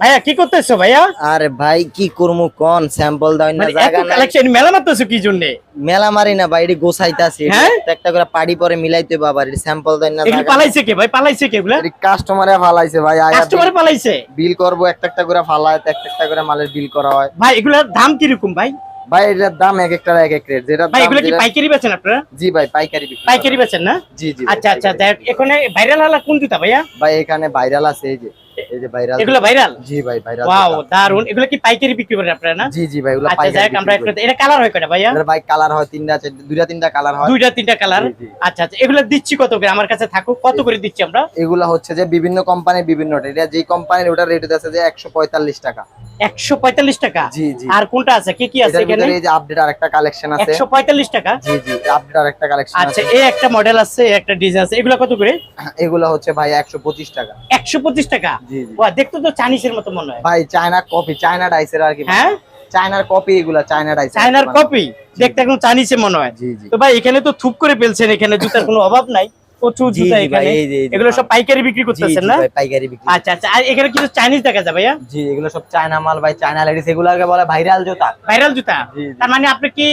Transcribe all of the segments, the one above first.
ভাইয়া কি করতেছো ভাইয়া? আরে ভাই কি করব কোন? স্যাম্পল দাও না মানে জায়গা নাই। কালেকশন মেলা মারতেছো কি জন্য? মেলা মারি না ভাই এটি গোছাইতাছি। হ্যাঁ? একটা করে পাড়ি পরে মিলাইতে বাবা স্যাম্পল দেন না এগুলো পালাইছে কে ভাই? পালাইছে কে কাস্টমারে ফালাইছে ভাই কাস্টমার পালাইছে? বিল করব একটা একটা করে ফালায় একটা একটা করে মালের বিল করা হয়। ভাই এগুলার দাম কীরকম ভাই? ভাই এটার দাম এক একটা এক এক রেট যেটা ভাই এগুলো কি পাইকারি বেচেন আপনারা? জি ভাই পাইকারি বিক্রি পাইকারি বেচেন না? জি জি আচ্ছা আচ্ছা এখানে ভাইরাল হলা কোন জুতা ভাইয়া? ভাই এখানে ভাইরাল আছে এই যে। এই যে ভাইরাল এগুলো ভাইরাল জি ভাই ভাইরাল ওয়াও দারুণ এগুলো কি পাইকারি বিক্রি করেন আপনারা না? জি জি ভাই ওগুলো আচ্ছা আমরা এটা কালার হয় কয়টা ভাইয়া? এটার ভাই কালার হয় তিনটা দুইটা তিনটা কালার হয়। দুইটা তিনটা কালার জি, জি। আচ্ছা আচ্ছা এগুলো দিচ্ছি কত করে? আমার কাছে থাকুক কত করে দিচ্ছি আমরা? এগুলা হচ্ছে যে বিভিন্ন কোম্পানির বিভিন্ন। এটা যেই কোম্পানির ওটার রেট আছে যে একশো পঁয়তাল্লিশ টাকা। একশো পঁয়তাল্লিশ টাকা? জি জি। আর কোনটা আছে? কি কি আছে এখানে? এই যে আপডেট আরেকটা কালেকশন আছে। একশো পঁয়তাল্লিশ টাকা? জি জি আপডেট আরেকটা কালেকশন আচ্ছা আছে। এই একটা মডেল আছে একটা ডিজাইন আছে। এগুলো কত করে? এগুলা হচ্ছে ভাই একশো পঁচিশ টাকা। একশো পঁচিশ টাকা? জি দেখতে তো চাইনিজের মতো মনে হয়। ভাই চায়না কপি চায়না ডাইসের আর কি হ্যাঁ? চায়নার কপি এগুলা চায়না ডাইস চাইনার কপি দেখতে একদম চাইনিজের মনে হয়। তো ভাই এখানে তো থুপ করে ফেলছেন এখানে জুতার কোনো অভাব নাই। প্রচুর জুতা এখানে। এগুলো সব পাইকারি বিক্রি করতেছেন না? পাইকারি বিক্রি। আচ্ছা আচ্ছা। আর এখানে কিছু চাইনিজ দেখা যায় ভাইয়া? জি এগুলো সব চায়না মাল ভাই চায়না লেডিস এগুলাকে বলে ভাইরাল জুতা। ভাইরাল জুতা। তার মানে আপনি কি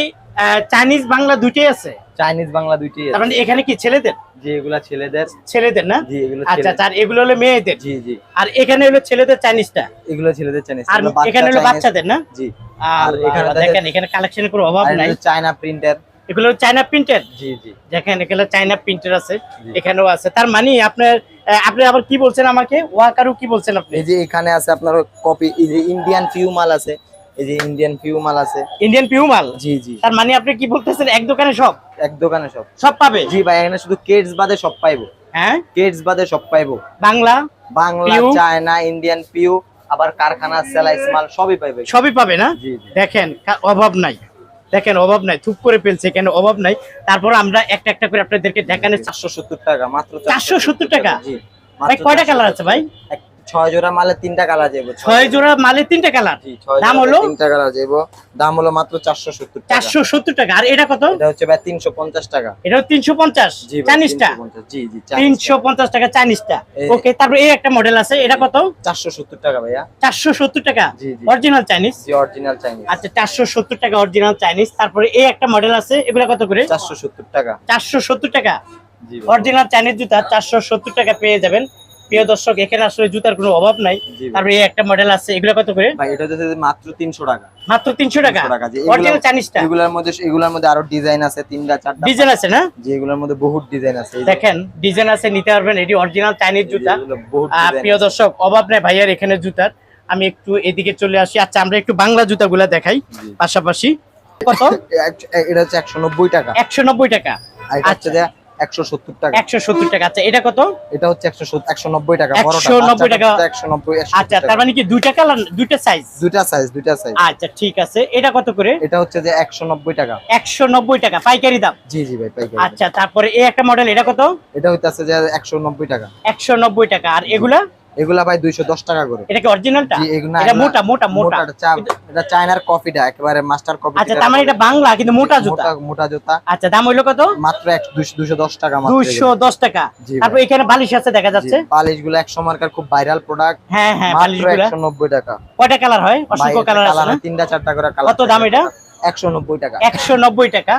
চাইনিজ বাংলা দুইটাই আছে? চাইনিজ বাংলা তার মানে এখানে কি ছেলেদের? জি এগুলা ছেলেদের ছেলেদের না? জি এগুলো আচ্ছা আর এগুলো হলো মেয়েদের? জি জি। আর এখানে হলো ছেলেদের চাইনিজটা? এগুলো ছেলেদের চাইনিজ। আর এখানে হলো বাচ্চাদের না? জি। আর আর এখানে এখানে দেখেন। এখানে কালেকশনের কোনো অভাব নাই। চায়না প্রিন্টার এগুলো চায়না প্রিন্টেড জি জি। দেখেন চায়না প্রিন্টের আছে। এখানেও আছে। তার মানে আপনার আপনি আবার কি বলছেন আমাকে? ওয়াকারু কি বলছেন আপনি? এই যে এখানে আছে আপনার কপি ইন্ডিয়ান ফিউ মাল আছে। এই যে ইন্ডিয়ান ফিউ মাল আছে। ইন্ডিয়ান পিউমাল জি জি। তার মানে আপনি কি বলতেছেন এক দোকানে সব? এক দোকানে সব। সব পাবে? জি ভাই এখানে শুধু কেডস বাদে সব পাইবো। হ্যাঁ? কেডস বাদে সব পাইবো। বাংলা বাংলা চায়না ইন্ডিয়ান পিউ আবার কারখানা সেলাই মাল সবই পাইবে। সবই পাবে না? দেখেন অভাব নাই। দেখেন অভাব নাই। থুপ করে ফেলছে কেন অভাব নাই? তারপর আমরা একটা একটা করে আপনাদেরকে দেখানোর চারশো সত্তর টাকা মাত্র 470 টাকা? জি ভাই কয়টা 470 কালার আছে ভাই? ছয় জোড়া মালে তিনটা কালার যাব ছয় জোড়া। মালে তিনটা কালার? দাম হলো? তিনটা কালার যাব দাম হলো মাত্র চারশো সত্তর চারশো সত্তর টাকা। আর এটা কত? এটা হচ্ছে ভাই তিনশো পঞ্চাশ টাকা। এটা তিনশো পঞ্চাশ? চাইনিজটা? জি জি তিনশো পঞ্চাশ টাকা চাইনিজটা। ওকে তারপর এই একটা মডেল আছে। এটা কত? চারশো সত্তর টাকা ভাইয়া। চারশো সত্তর টাকা। অরিজিনাল চাইনিজ জি অরিজিনাল চাইনিজ আচ্ছা চারশো সত্তর টাকা অরিজিনাল চাইনিজ তারপরে এই একটা মডেল আছে। এগুলা কত করে? চারশো সত্তর টাকা। চারশো সত্তর টাকা। অরিজিনাল চাইনিজ জুতা চারশো সত্তর টাকা পেয়ে যাবেন। প্রিয় দর্শক এখানে আসলে জুতার কোনো অভাব নাই। তারপরে একটা মডেল আছে এগুলো কত করে? ভাই এটা হচ্ছে মাত্র 300 টাকা। মাত্র 300 টাকা? অরিজিনাল চাইনিজটা এগুলোর মধ্যে এগুলোর মধ্যে আরও ডিজাইন আছে তিনটা চারটা ডিজাইন আছে না? জি এগুলোর মধ্যে বহুত ডিজাইন আছে দেখেন ডিজাইন আছে নিতে পারবেন এটি অরিজিনাল চাইনিজ জুতা। প্রিয় দর্শক অভাব নাই ভাইয়ার এখানে জুতার। আমি একটু এদিকে চলে আসি। আচ্ছা আমরা একটু বাংলা জুতাগুলা দেখাই পাশাপাশি। কত? এটা হচ্ছে 190 টাকা। 190 টাকা। আচ্ছা। আচ্ছা তার মানে কি দুইটা কালার দুইটা সাইজ দুইটা সাইজ দুইটা সাইজ আচ্ছা ঠিক আছে। এটা কত করে? এটা হচ্ছে যে 190 টাকা। 190 টাকা পাইকারি দাম? জি জি ভাই আচ্ছা তারপরে এই একটা মডেল এটা কত? এটা হচ্ছে যে 190 টাকা। 190 টাকা আর এগুলা? এগুলা ভাই দুইশো দশ টাকা করে। এটা কি অরিজিনালটা এটা মোটা মোটা মোটা। এটা চায়নার কফিটা একেবারে মাস্টার কফি আচ্ছা তার মানে এটা বাংলা কিন্তু মোটা জুতা। মোটা জুতা। আচ্ছা দাম হইল কত? মাত্র এক দুইশো দশ টাকা মাত্র দুইশো দশ টাকা। তারপর এখানে বালিশ আছে দেখা যাচ্ছে। পালিশগুলো একশো মার্কার খুব ভাইরাল প্রোডাক্ট হ্যাঁ হ্যাঁ বালিশ মাত্রগুলা একশো নব্বই টাকা। কয়টা কালার হয়? অসংখ্য কালার আছে না? তিনটা চারটা করে কালার কত দাম এটা? একশো নব্বই টাকা। একশো নব্বই টাকা।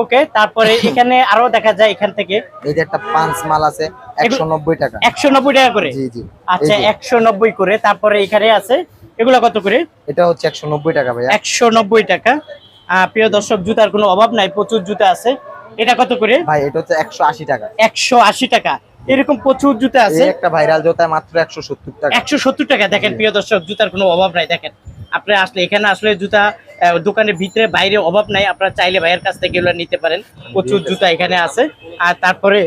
ওকে তারপরে এখানে আরও দেখা যায় এখান থেকে। এই যে একটা পাঁচ মাল আছে। একশো নব্বই টাকা। একশো নব্বই টাকা করে? জি জি। আচ্ছা এই যে, একশো নব্বই করে। তারপরে এখানে আছে এগুলো কত করে? এটা হচ্ছে একশো নব্বই টাকা ভাইয়া। একশো নব্বই টাকা। প্রিয় দর্শক জুতার কোনো অভাব নাই প্রচুর জুতা আছে। এটা কত করে? ভাই এটা হচ্ছে একশো আশি টাকা। একশো আশি টাকা। এরকম প্রচুর জুতা আছে? একটা ভাইরাল জোতা মাত্র একশো সত্তর টাকা। একশো সত্তর টাকা। দেখেন প্রিয় দর্শক জুতার কোনো অভাব নাই দেখেন। আপনি আসলে এখানে আসলে জুতা দোকানের ভিতরে বাইরে অভাব নাই। আপনারা চাইলে ভাইয়ের কাছ থেকে এগুলো নিতে পারেন। প্রচুর জুতা এখানে আছে। আর তারপরে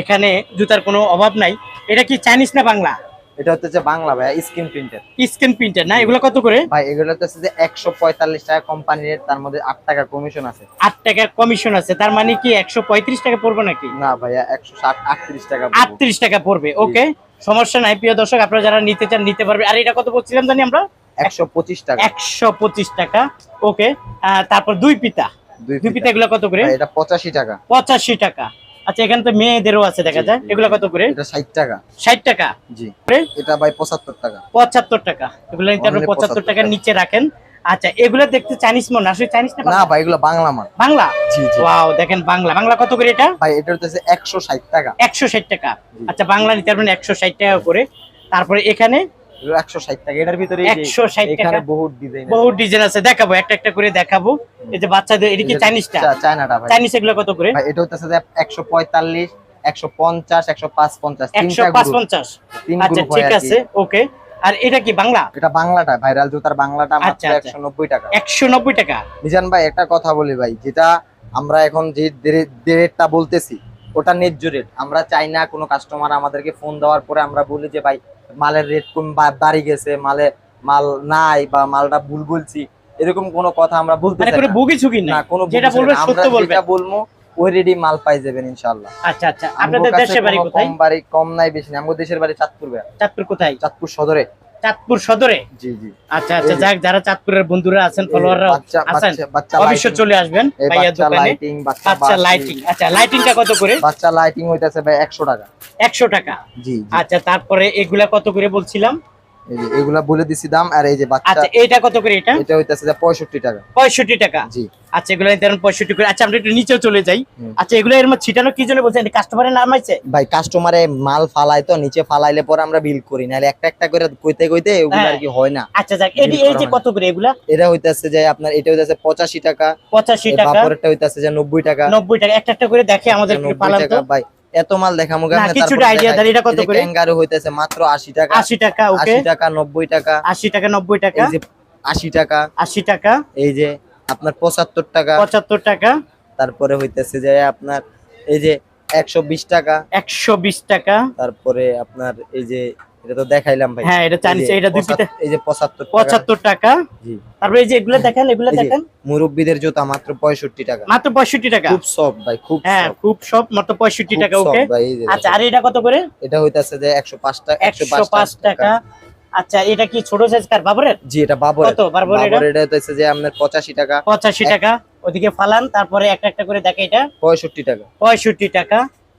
এখানে জুতার কোনো অভাব নাই। এটা কি চাইনিজ না বাংলা? এটা হচ্ছে বাংলা ভাইয়া স্ক্রিন প্রিন্টের স্ক্রিন প্রিন্টার না? এগুলো কত করে? ভাই এগুলো হচ্ছে যে একশো পঁয়তাল্লিশ টাকা কোম্পানির তার মধ্যে আট টাকা কমিশন আছে। আট টাকার কমিশন আছে তার মানে কি একশো পঁয়ত্রিশ টাকা পড়বে নাকি? না ভাইয়া একশো ষাট আটত্রিশ টাকা পড়ব। আটত্রিশ টাকা পড়বে ওকে সমস্যা নাই প্রিয় দর্শক আপনারা যারা নিতে চান নিতে পারবে। আর এটা কত বলছিলাম জানি আমরা? একশো পঁচিশ টাকা। একশো পঁচিশ টাকা ওকে তারপর দুই পিতা। দুই পিতা। এগুলো কত করে? এটা পঁচাশি টাকা। পঁচাশি টাকা। আচ্ছা এখানে তো মেয়েদেরও আছে দেখা যায়। এগুলো কত করে? এটা ষাট টাকা। ষাট টাকা? জি। এটা ভাই পঁচাত্তর টাকা। পঁচাত্তর টাকা। এগুলো নিতে আপনি পঁচাত্তর 75 টাকার নিচে রাখেন। আচ্ছা এগুলো দেখতে চাইনিজ মনে আসলে চাইনিজ না না ভাই এগুলো বাংলা মাল বাংলা? জি জি। ওয়াও দেখেন বাংলা। বাংলা কত করে এটা? ভাই এটা হচ্ছে একশো ষাট টাকা। একশো ষাট টাকা। আচ্ছা বাংলা নিতে পারবেন একশো ষাট টাকা করে। তারপরে এখানে একশো ষাট টাকা। এটার ভিতরে এই যে 160 এখানে টাকা। বহুত ডিজাইন বহু ডিজাইন আছে। দেখাবো একটা একটা করে দেখাবো। এই যে বাচ্চাদের এটা কি চাইনিজটা? চায়নাটা ভাই। চাইনিজ এগুলো কত করে? এটা হচ্ছে যে একশো পঁয়তাল্লিশ একশো পঞ্চাশ একশো পাঁচ পঞ্চাশ একশো পাঁচ পঞ্চাশ আচ্ছা ঠিক আছে ওকে। আর এটা কি বাংলা? এটা বাংলাটা ভাইরাল জুতার বাংলাটা মাত্র আচ্ছা, আচ্ছা। টাকা। একশো নব্বই টাকা? মিজান ভাই একটা কথা বলি ভাই যেটা আমরা এখন যে রেটটা বলতেছি ওটা ন্যায্য রেট। আমরা চাই না কোনো কাস্টমার আমাদেরকে ফোন দেওয়ার পরে আমরা বলি যে ভাই মালের রেট কম বাড়ি গেছে মালে মাল নাই বা মালটা ভুল বলছি এরকম কোনো কথা আমরা বলতে পারি চাই না। বুগি ঝুঁকি না না কোনো যেটা না। সত্য যেটা বলব ওই রেডি মাল পাই যাবেন ইনশাআল্লাহ। আচ্ছা আচ্ছা। আপনাদের দেশের বাড়ি কোথায়? কম বাড়ি কম নাই বেশি নাই। আমাদের দেশের বাড়ি চাঁদপুর চাঁদপুর কোথায়? চাঁদপুর সদরে। চাঁদপুর সদরে? আচ্ছা আচ্ছা যাক যারা চাঁদপুরের বন্ধুরা আছেন ফলোয়াররা আছেন অবশ্যই চলে আসবেন দোকানে। লাইটিং আচ্ছা লাইটিং আচ্ছা লাইটিংটা কত করে? বাচ্চা লাইটিং হইতাছে ভাই একশো টাকা। একশো টাকা। জি জি। আচ্ছা তারপরে এগুলা কত করে বলছিলাম? এই যে এগুলা বলে দিছি দাম আর এই যে বাচ্চা আচ্ছা এইটা কত করে এটা? এটা হইতাছে টাকা। পঁয়ষট্টি টাকা? জি। আচ্ছা এগুলো করে। আচ্ছা আমরা একটু নিচেও চলে যাই। আচ্ছা এগুলো এর মধ্যে ছিটানো কি জন্য বলছেন? কাস্টমারের নাম আছে? ভাই কাস্টমারে মাল ফালাই তো নিচে ফালাইলে পরে আমরা বিল করি। নাহলে একটা একটা করে কইতে কইতে হ্যাঁ। আর কি হয় না। আচ্ছা যাক এটি এই যে কত করে এগুলা? এটা হইতাছে যে আপনার এটা হইতাছে পঁচাশি টাকা। পঁচাশি এই টাকা। বাপরেরটা হইতাছে যে নব্বই টাকা। নব্বই টাকা। একটা একটা করে দেখে আমাদের তো। ভাই। এত মাল দেখামু না, কিছুটা আইডিয়া দেন, এটা কত করে? ক্যাঙ্গারু হইতাছে মাত্র আশি টাকা। আশি টাকা ওকে। আশি টাকা নব্বই টাকা। আশি টাকা নব্বই টাকা। এই যে আশি টাকা। আশি টাকা। এই যে আপনার পঁচাত্তর টাকা। পঁচাত্তর টাকা। তারপরে হইতাছে যে আপনার এই যে একশো বিশ টাকা। একশো বিশ টাকা। তারপরে আপনার এই যে এটা তো দেখাইলাম ভাই। হ্যাঁ এটা চাইনিজ এটা দুই পিতা এই যে পঁচাত্তর টাকা। পঁচাত্তর টাকা। জি। তারপরে এই যে এগুলো দেখেন এগুলো দেখেন। মুরব্বীদের জুতা মাত্র পঁয়ষট্টি টাকা। মাত্র পঁয়ষট্টি টাকা। খুব সফট ভাই খুব হ্যাঁ খুব সব মাত্র পঁয়ষট্টি খুব টাকা soft ওকে আচ্ছা। আর এটা কত করে? এটা হইতাছে যে একশো পাঁচ টাকা। একশো পাঁচ টাকা। আচ্ছা এটা কি ছোট সাইজ কার বাবরের? জি এটা বাবর কত? বারবার এটা? এটা হইতাছে যে আপনার পঁচাশি টাকা। পঁচাশি টাকা। ওদিকে ফালান তারপরে একটা একটা করে দেখে এটা। পঁয়ষট্টি টাকা। পঁয়ষট্টি টাকা।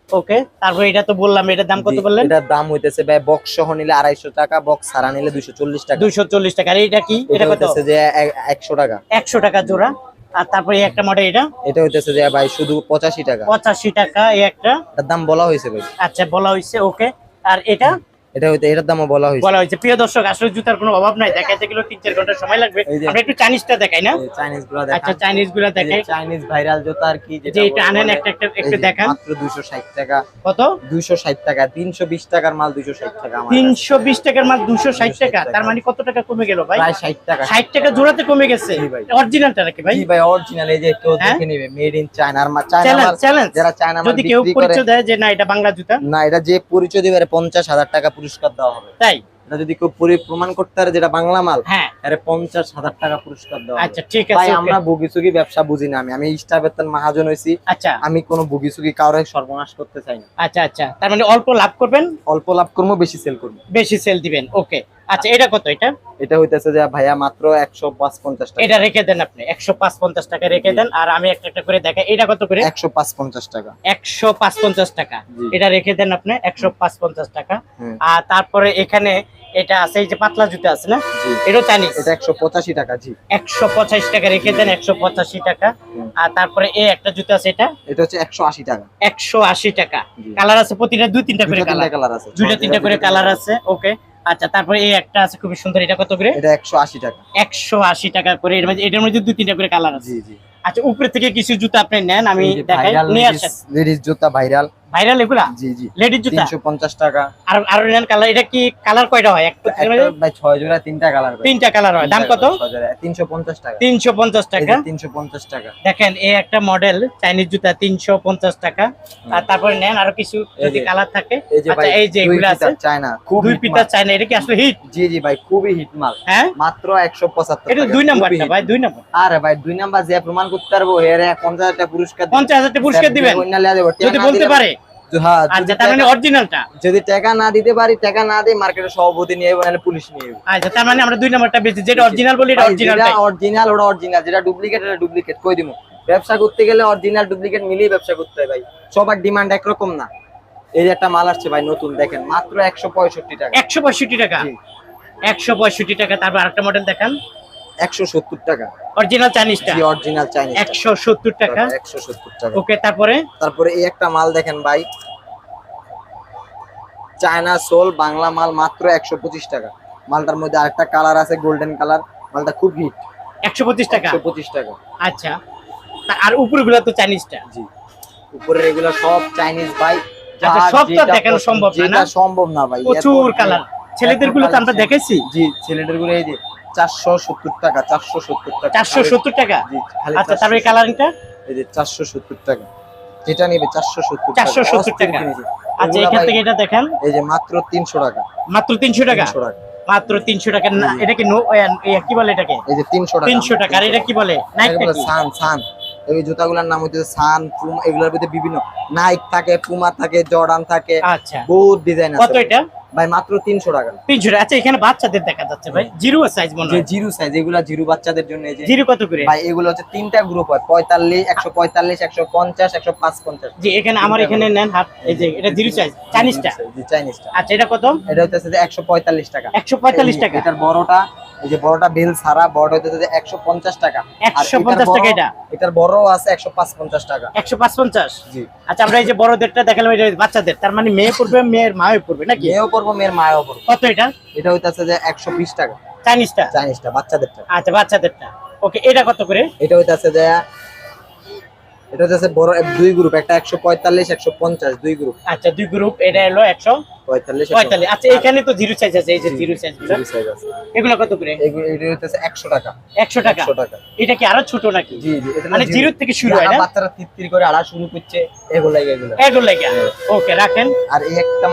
ওকে তারপর এটা তো বললাম এটার দাম কত বললেন? এটার দাম হইতেছে ভাই বক্স সহ নিলে আড়াইশো টাকা বক্স ছাড়া নিলে দুইশো চল্লিশ টাকা। দুইশো চল্লিশ টাকা আর এটা কি? এটা কত? হইতেছে যে এক- একশো টাকা। একশো টাকা জোড়া আর তারপরে একটা মডেল এটা? এটা হইতেছে যে ভাই শুধু পঁচাশি টাকা। পঁচাশি টাকা এই একটা। এটার দাম বলা হয়েছে ভাই। আচ্ছা বলা হয়েছে ওকে। আর এটা? এটা হইতে এটার দামও বলা হয়েছে। বলা হয়েছে। প্রিয় দর্শক আসলে জুতার কোনো অভাব নাই। দেখাইতে গেলে তিন চার ঘণ্টা সময় লাগবে। আমরা একটু চাইনিজটা দেখাই না? চাইনিজগুলো আচ্ছা চাইনিজগুলা দেখাই। চাইনিজ ভাইরাল জুতা আর কি যে এটা আনেন একটা একটা একটু দেখান। মাত্র দুইশো ষাট টাকা। কত? দুইশো ষাট টাকা তিনশো বিশ টাকার মাল দুইশো ষাট টাকা আমার কাছে। তিনশো বিশ টাকার মাল 260 টাকা। তার মানে কত টাকা কমে গেল ভাই? প্রায় ষাট টাকা। ষাট টাকা জোড়াতে কমে গেছে। ভাই। অরিজিনালটা নাকি ভাই? জি ভাই অরিজিনাল এই যে কেউ হ্যাঁ? দেখে নিবে মেড ইন চায়না আর চায়না যারা চায়না মাল যদি কেউ পরিচয় দেয় যে না এটা বাংলা জুতা? না এটা যে পরিচয় দিবে এর পঞ্চাশ হাজার টাকা পুরস্কার দেওয়া হবে। তাই? এটা যদি কেউ পরি- প্রমাণ করতে পারে যেটা বাংলা মাল হ্যাঁ। এর পঞ্চাশ হাজার টাকা পুরস্কার দেওয়া আচ্ছা ঠিক ভাই আছে আমরা okay। বুগি সুগি ব্যবসা বুঝি না আমি। আমি বেতন মহাজন হইছি আচ্ছা। আমি কোনো বুগি সুগি কাউরে সর্বনাশ করতে চাই না। আচ্ছা আচ্ছা। তার মানে অল্প লাভ করবেন? অল্প লাভ করব বেশি সেল করব। বেশি সেল দিবেন ওকে আচ্ছা এটা কত এটা? এটা হইতেছে যে ভাইয়া মাত্র একশো পাঁচ পঞ্চাশ টাকা। এটা রেখে দেন আপনি একশো পাঁচ পঞ্চাশ টাকা রেখে দেন। আর আমি একটা একটা করে দেখাই এটা কত করে? একশো পাঁচ পঞ্চাশ টাকা। একশো পাঁচ পঞ্চাশ টাকা এটা রেখে দেন আপনি একশো পাঁচ পঞ্চাশ টাকা আর তারপরে এখানে এটা আছে এই যে পাতলা জুতা আছে না? এটাও চাইনিজ। এটা একশো পঁচাশি টাকা জি। একশো পঁচাশ টাকা রেখে দেন একশো পঁচাশি টাকা। আর তারপরে এই একটা জুতা আছে এটা? এটা হচ্ছে একশো আশি টাকা। একশো আশি টাকা। কালার আছে প্রতিটা দুই তিনটা করে কালার। কালার আছে দুইটা তিনটা করে কালার আছে ওকে। আচ্ছা তারপরে এই একটা আছে খুবই সুন্দর এটা কত করে? এটা একশো আশি টাকা। একশো আশি টাকা করে এর মধ্যে এটার মধ্যে দুই তিনটা করে কালার আছে। জি জি। আচ্ছা উপরে থেকে কিছু জুতা আপনি নেন আমি দেখাই নিয়ে আসেন। লেডিস জুতা ভাইরাল ভাইরাল এগুলা? জি জি। লেডিস জুতা? তিনশো পঞ্চাশ টাকা। আর আর নেন কালার এটা কি কালার কয়টা হয়? একটা ভাই ছয় জোড়া তিনটা কালার তিনটা কালার হয়। দাম কত? তিনশো পঞ্চাশ টাকা। তিনশো পঞ্চাশ টাকা? তিনশো পঞ্চাশ টাকা। দেখেন এই একটা মডেল চাইনিজ জুতা তিনশো পঞ্চাশ টাকা। আর তারপরে নেন আরও কিছু যদি কালার থাকে। আচ্ছা এই যে দুই এগুলো আছে। চায়না খুব দুই পিতা মাল। চাই না এটা কি আসলে হিট জি জি ভাই খুবই হিট মাল। হ্যাঁ? মাত্র একশো পঁচাত্তর এটা দুই খুবই নাম্বারটা ভাই দুই নাম্বার। আরে ভাই দুই নাম্বার যে প্রমাণ করতে পারব এর পঞ্চাশ হাজার টাকা পুরস্কার দিবো। পঞ্চাশ হাজার টাকা পুরস্কার দিবেন? যদি বলতে পারে হ্যাঁ আচ্ছা তার মানে টাকা- অরিজিনালটা যদি টাকা না দিতে পারি টাকা না দিয়ে মার্কেটের সভাপতি নিয়ে যাব নাহলে পুলিশ নিয়ে যাব। আচ্ছা তার মানে আমরা দুই নাম্বারটা যেটা অরিজিনাল বলি এটা অরিজিনালটাই অরিজিনাল ওটা অরিজিনাল যেটা ডুপ্লিকেট এটা ডুপ্লিকেট কই দিমু? ব্যবসা করতে গেলে অরিজিনাল ডুপ্লিকেট মিলিয়ে ব্যবসা করতে হয় ভাই। সবার ডিমান্ড একরকম না। এই যে একটা মাল আসছে ভাই নতুন দেখেন মাত্র একশো পঁয়ষট্টি টাকা। একশো পঁয়ষট্টি টাকা। একশো পঁয়ষট্টি টাকা তারপর আরেকটা মডেল দেখান। একশো সত্তর টাকা। অরিজিনাল চাইনিজটা অরিজিনাল চাইনিজ একশো সত্তর টাকা? একশো সত্তর টাকা। ওকে তারপরে? তারপরে এই একটা মাল দেখেন ভাই। চায়না সোল বাংলা মাল মাত্র একশো পঁচিশ টাকা। মালটার মধ্যে আরেকটা কালার আছে গোল্ডেন কালার মালটা খুব হিট একশো পঁচিশ টাকা? পঁচিশ টাকা। আচ্ছা। আর উপরগুলো তো চাইনিজটা জি। উপরের এগুলো সব চাইনিজ ভাই। আচ্ছা, সব তো দেখানো সম্ভব না, সম্ভব না ভাই প্রচুর কালার ছেলেদেরগুলো তো আমরা দেখেছি জি ছেলেদেরগুলো এই যে চারশো সত্তর টাকা চারশো সত্তর টাকা। চারশো সত্তর টাকা? আচ্ছা তারপরে কালারিংটা এই যে চারশো সত্তর টাকা যেটা নিবে চারশো সত্তর 470 টাকা। আচ্ছা এখান থেকে এটা দেখেন। এই যে মাত্র তিনশো টাকা। মাত্র তিনশো টাকা? মাত্র তিনশো টাকা। এটা কি নো কি বলে এটাকে? এই যে তিনশো টাকা। তিনশো টাকা। আর এটা কি বলে? সান সান এই জুতাগুলোর নাম হচ্ছে সান পুমা এগুলোর ভিতরে বিভিন্ন। নাইক থাকে পুমা থাকে জর্ডান থাকে। আচ্ছা। বহুত ডিজাইন কত এটা? ভাই মাত্র তিনশো টাকা। তিনশো টাকা। আচ্ছা এখানে বাচ্চাদের দেখা যাচ্ছে ভাই। জিরো সাইজ মনে যে হয়। জিরো সাইজ এগুলা জিরো বাচ্চাদের জন্য এই যে জিরো কত করে? ভাই এগুলো হচ্ছে তিনটা গ্রুপ হয়। পঁয়তাল্লিশ একশো পঁয়তাল্লিশ একশো পঞ্চাশ একশো পাঁচ পঞ্চাশ জি এখানে আমার এখানে নেন হাত এই যে এটা জিরো সাইজ চাইনিজটা? জি চাইনিজটা। আচ্ছা এটা কত? এটা হচ্ছে যে একশো পঁয়তাল্লিশ টাকা। একশো পঁয়তাল্লিশ এই যে টাকা। এটার বড়টা এই যে বড়টা বেল সারা বড় হইতে একশো পঞ্চাশ টাকা। একশো পঞ্চাশ টাকা এটা? এটার বড় আছে একশো পাঁচ পঞ্চাশ টাকা। একশো পাঁচ পঞ্চাশ জি। আচ্ছা আমরা এই যে বড়দেরটা দেখালাম এটা বাচ্চাদের তার মানে মেয়ে পড়বে মেয়ের মায়ও পড়বে নাকি? মেয়েও পড়ব মেয়ের মায়ও পড়বে। কত এটা? এটা হইতাছে যে একশো বিশ টাকা। চাইনিজটা? চাইনিজটা বাচ্চাদেরটা। আচ্ছা বাচ্চাদেরটা। ওকে এটা কত করে? এটা হইতাছে যে এটা হচ্ছে বড় এক- দুই গ্রুপ একটা একশো পঁয়তাল্লিশ একশো পঞ্চাশ দুই গ্রুপ আচ্ছা দুই গ্রুপ এটা হলো একশো পঁয়তাল্লিশ পঁয়তাল্লিশ। আচ্ছা এখানে তো জিরো সাইজ আছে এই যে জিরো সাইজ আছে। এগুলো কত করে? এগুলো এটা হচ্ছে একশো টাকা। একশো টাকা? একশো টাকা। এটা কি আরও ছোট নাকি? জি জি এটা মানে জিরো থেকে শুরু হয় না? বাচ্চারা তিত্তির করে আড়া শুরু করছে এগুলাই এগুলো। এগুলো লাগে ওকে রাখেন। আর এই একটা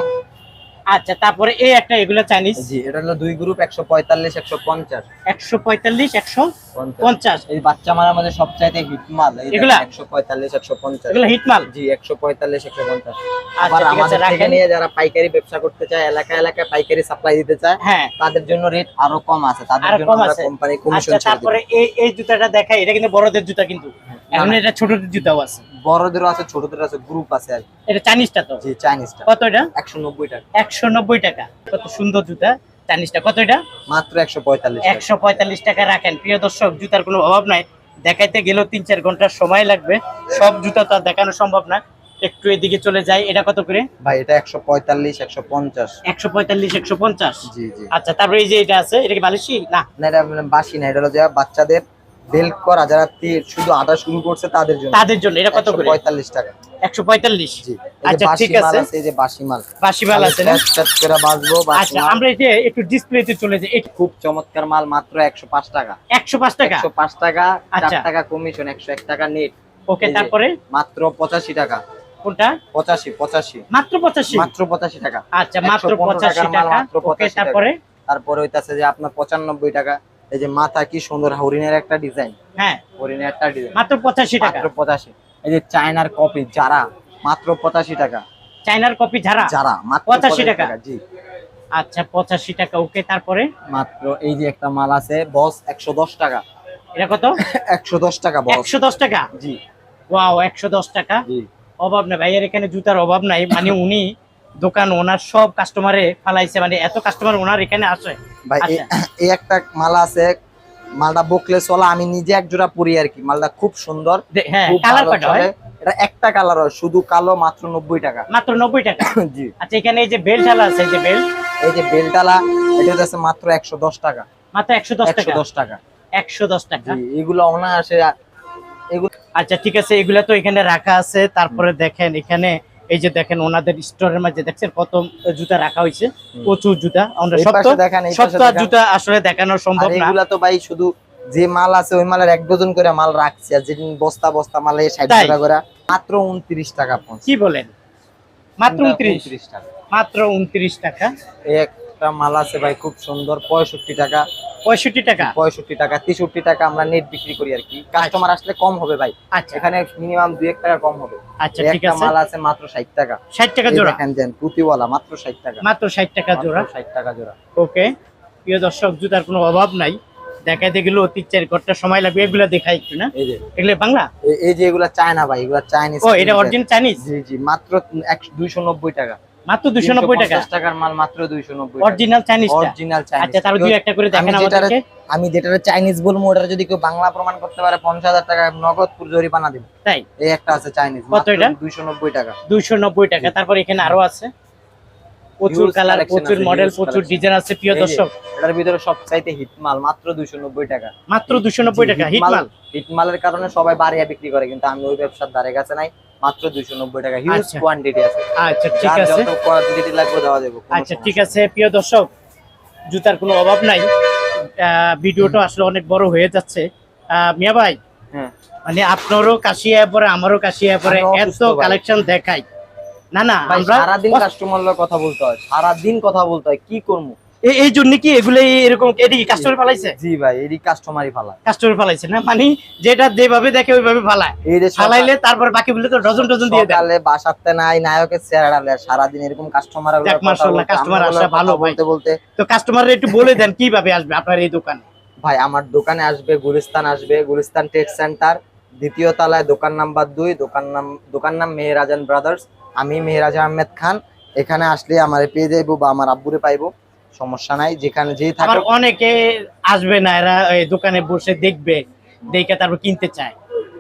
আচ্ছা তারপরে এই একটা এগুলো চাইনিজ? জি এটা হলো দুই গ্রুপ একশো পঁয়তাল্লিশ একশো পঞ্চাশ। একশো পঁয়তাল্লিশ একশো পঞ্চাশ। পঞ্চাশ। এই বাচ্চা মারার মধ্যে সবচাইতে হিট মাল এগুলা? একশো পঁয়তাল্লিশ একশো পঞ্চাশ। এগুলো হিটমাল? জি একশো পঁয়তাল্লিশ একশো পঞ্চাশ। আচ্ছা আবার আমাদের থেকে নিয়ে যারা পাইকারি ব্যবসা করতে চায় এলাকা এলাকায় পাইকারি সাপ্লাই দিতে চায় হ্যাঁ। তাদের জন্য রেট আরও কম আছে। তাদের জন্য আমরা কোম্পানি কমিশন আচ্ছা তারপরে এই এই জুতাটা দেখাই এটা কিন্তু বড়দের জুতা কিন্তু। এখন এটা ছোটদের জুতাও আছে। বড়দেরও আছে ছোটদের আছে গ্রুপ আছে আর এটা চাইনিজটা তো? জি চাইনিজটা। কত এটা? একশো নব্বই টাকা। একশো নব্বই টাকা। কত সুন্দর জুতা চাইনিজটা। কত এটা? মাত্র একশো পঁয়তাল্লিশ একশো পঁয়তাল্লিশ টাকা রাখেন। প্রিয় দর্শক জুতার কোনো অভাব নাই। দেখাইতে গেলেও তিন চার ঘণ্টার সময় লাগবে। সব জুতা তো দেখানো সম্ভব না। একটু এদিকে চলে যাই। এটা কত করে? ভাই এটা একশো পঁয়তাল্লিশ একশো পঞ্চাশ। একশো পঁয়তাল্লিশ একশো পঞ্চাশ? জি জি। আচ্ছা তারপরে এই যে এটা আছে এটা কি বালিশি? না। না এটা বাসি না এটা হলো যে বাচ্চাদের বেল্ট করা যারা শুধু আটা শুরু করছে তাদের জন্য। তাদের জন্য এটা কত করে? পঁয়তাল্লিশ টাকা। একশো পঁয়তাল্লিশ? জি আচ্ছা, ঠিক আছে। এই যে বাসি মাল। বাসি মাল আছে না? করে বাজবো আচ্ছা। আমরা এটা একটু ডিসপ্লেতে চলে যাই। এটা খুব চমৎকার মাল মাত্র একশো পাঁচ টাকা। একশো পাঁচ টাকা? একশো পাঁচ টাকা চার আচ্ছা। টাকা কমিশন একশো এক টাকা নেট ওকে তারপরে? মাত্র পঁচাশি টাকা। কোনটা? পঁচাশি পঁচাশি। মাত্র পঁচাশি? মাত্র পঁচাশি টাকা। আচ্ছা মাত্র 115 পঁচাশি টাকার মাল, টাকা। মাত্র ওকে তারপরে? তারপরে হইতাছে যে আপনার পঁচানব্বই টাকা। এই যে মাথা কি সুন্দর হরিণের একটা ডিজাইন হ্যাঁ। হরিণের একটা ডিজাইন মাত্র পঁচাশি টাকা। মাত্র পঁচাশি। এই যে চায়নার কপি যারা মাত্র পঁচাশি টাকা। চাইনার কপি যারা? মাত্র 85 টাকা। জি। আচ্ছা টাকা ওকে তারপরে? মাত্র এই যে একটা মাল আছে বস টাকা। এটা কত? একশো দশ টাকা বস। টাকা? জি। ওয়াও টাকা। জি। অভাব ভাইয়ের এখানে জুতার অভাব নাই। মানে উনি দোকান ওনার সব কাস্টমারে ফালাইছে। মানে এত কাস্টমার ওনার এখানে আসে ভাই এই- আচ্ছা। এই একটা মালা আছে মালটা বকলে চলা আমি নিজে এক জোড়া পরি আর কি। মালটা খুব সুন্দর হ্যাঁ। এটা একটা কালার হয় শুধু কালো মাত্র নব্বই টাকা। মাত্র নব্বই টাকা? জি। আচ্ছা এখানে এই যে বেল্ট ঢালা আছে এই যে বেল্ট এই যে বেলটালা এটা হচ্ছে মাত্র একশো দশ টাকা। মাত্র একশো দশ টাকা? দশ টাকা। একশো দশ টাকা? এগুলো অনায়াসে এগুলো আচ্ছা ঠিক আছে এগুলা তো এখানে রাখা আছে। তারপরে দেখেন এখানে এই যে দেখেন ওনাদের স্টোরের মাঝে দেখছেন কত জুতা রাখা হয়েছে। প্রচুর জুতা। আমরা সত্য দেখেন। জুতা আসলে দেখানো সম্ভব না। এগুলা তো ভাই শুধু যে মাল আছে ওই মালের এক ডজন করে মাল রাখছি আর যেদিন বস্তা বস্তা মালে ষাট? টাকা করে মাত্র উনত্রিশ টাকা কি বলেন? মাত্র উনত্রিশ টাকা। মাত্র উনত্রিশ টাকা। এই একটা মাল আছে ভাই খুব সুন্দর পঁয়ষট্টি টাকা। পঁয়ষট্টি টাকা? পঁয়ষট্টি টাকা তেষট্টি টাকা আমরা নেট বিক্রি করি আর কি। কাস্টমার আসলে কম হবে ভাই। আচ্ছা। এখানে মিনিমাম দুই এক টাকা কম হবে। আচ্ছা ঠিক একটা আছে। মাল আছে মাত্র ষাট টাকা। ষাট টাকা জোড়া? দেন পুঁতিওয়ালা মাত্র ষাট টাকা। মাত্র ষাট টাকা জোড়া? ষাট টাকা জোড়া। ওকে। প্রিয় দর্শক জুতার কোনো অভাব নাই। দেখাইতে গেলে অতি চার ঘণ্টা সময় লাগবে এগুলো দেখাই একটু না? এগুলো বাংলা? এই যে এগুলা চায়না ভাই এগুলা চাইনিজ ও এটা অরিজিনাল চাইনিজ জি জি মাত্র দুইশো নব্বই টাকা। মাত্র দুশো নব্বই টাকা। 50 টাকার মাল মাত্র দুইশো নব্বই অরিজিনাল চাইনিজটা অরিজিনাল চাইনিজ আচ্ছা তার দুই একটা করে দেখেন আমি যেটা আমাদেরকে। আমি যেটা চাইনিজ বলব ওটা যদি কেউ বাংলা প্রমাণ করতে পারে পঞ্চাশ হাজার টাকা নগদ জরিমানা দেব। তাই? এই একটা আছে চাইনিজ? দুইশো নব্বই টাকা। দুইশো নব্বই টাকা। তারপর এখানে আরও আছে। প্রচুর কালার প্রচুর মডেল প্রচুর ডিজাইন আছে প্রিয় দর্শক। এটার ভিতরে সব চাইতে হিট মাল মাত্র দুইশো নব্বই টাকা। মাত্র দুশো নব্বই টাকা হিট মাল। হিট মালের কারণে সবাই বাড়িয়া বিক্রি করে কিন্তু আমি ওই ব্যবসার ধারে কাছে নাই মাত্র দুইশো নব্বই টাকা হিউজ আচ্ছা। কোয়ান্টিটি আছে। আচ্ছা ঠিক আছে। যত কোয়ান্টিটি লাগবে দেওয়া যাবে কোনো আচ্ছা ঠিক আছে প্রিয় দর্শক জুতার কোনো অভাব নাই। ভিডিওটা আসলে অনেক বড় হয়ে যাচ্ছে। মিয়া ভাই হ্যাঁ। মানে আপনারও কাশিয়া পরে আমারও কাশিয়া পরে এত কালেকশন দেখাই। না না সারাদিন কাস্টমার কথা বলতে হয় সারাদিন কথা বলতে হয় কি করব? এই- জন্য কি এগুলো এরকম এটি কাস্টমার ফালাইছে? জি ভাই কাস্টমারই ফালা কাস্টমার ফালাইছে না? মানে যেটা যেভাবে দেখে ওইভাবে ফালায়। এই যে ফালাইলে তারপর বাকি বলে তো ডজন ডজন দিয়ে দেয়। সকালে বাসাতে নাই নায়কের চেহারা সারাদিন এরকম কাস্টমার মাশাআল্লাহ, customer আসা ভালো বলতে বলতে। তো কাস্টমার একটু বলে দেন কীভাবে আসবে আপনার এই দোকানে? ভাই আমার দোকানে আসবে গুলিস্তান আসবে গুলিস্তান টেক সেন্টার দ্বিতীয় তলায় দোকান নাম্বার দুই দোকান নাম দোকান নাম মেহেরাজান ব্রাদার্স আমি মেহেরাজ আহমেদ খান। এখানে আসলে আমার পেয়ে যাইবো বা আমার আব্বুরে পাইবো। সমস্যা নাই যেখানে যেই আবার থাকো অনেকে আসবে না এরা দোকানে বসে দেখবে দেখে তারপর কিনতে চায়।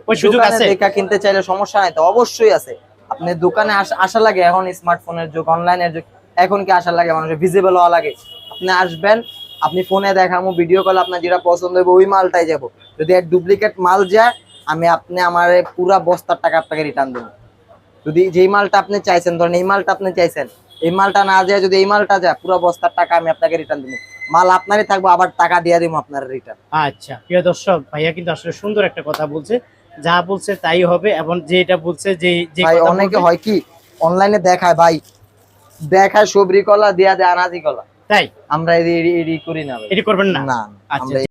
ওই সুযোগ আছে? দেখা কিনতে চাইলে সমস্যা নাই তো অবশ্যই আছে। আপনি দোকানে আস- লাগে এখন স্মার্টফোনের যুগ অনলাইনের যুগ এখন কি আসা লাগে? মানুষের ভিজিবল হওয়া লাগে। আপনি আসবেন আপনি ফোনে দেখামো ভিডিও কল আপনার যেটা পছন্দ হবে ওই মালটাই যাব যদি এক ডুপ্লিকেট মাল যায় আমি আপনি আমার পুরা বস্তার টাকা আপনাকে রিটার্ন দেবো। যদি যেই মালটা আপনি চাইছেন ধরেন এই মালটা আপনি চাইছেন এই মালটা না যায় যদি এই মালটা যায় পুরো বস্তার টাকা আমি আপনাকে রিটার্ন দেবো। মাল আপনারই থাকব আবার টাকা দিয়ে দিব আপনার রিটার্ন আচ্ছা প্রিয় দর্শক ভাইয়া কিন্তু আসলে সুন্দর একটা কথা বলছে। যা বলছে তাই হবে এবং যেটা বলছে যে যে ভাই অনেকে হয় কি অনলাইনে দেখায় ভাই দেখায় সবরি কলা দেয়া দেয় আনাজি কলা। তাই? আমরা এদি করি না। এটি করবেন না? না আচ্ছা আমরা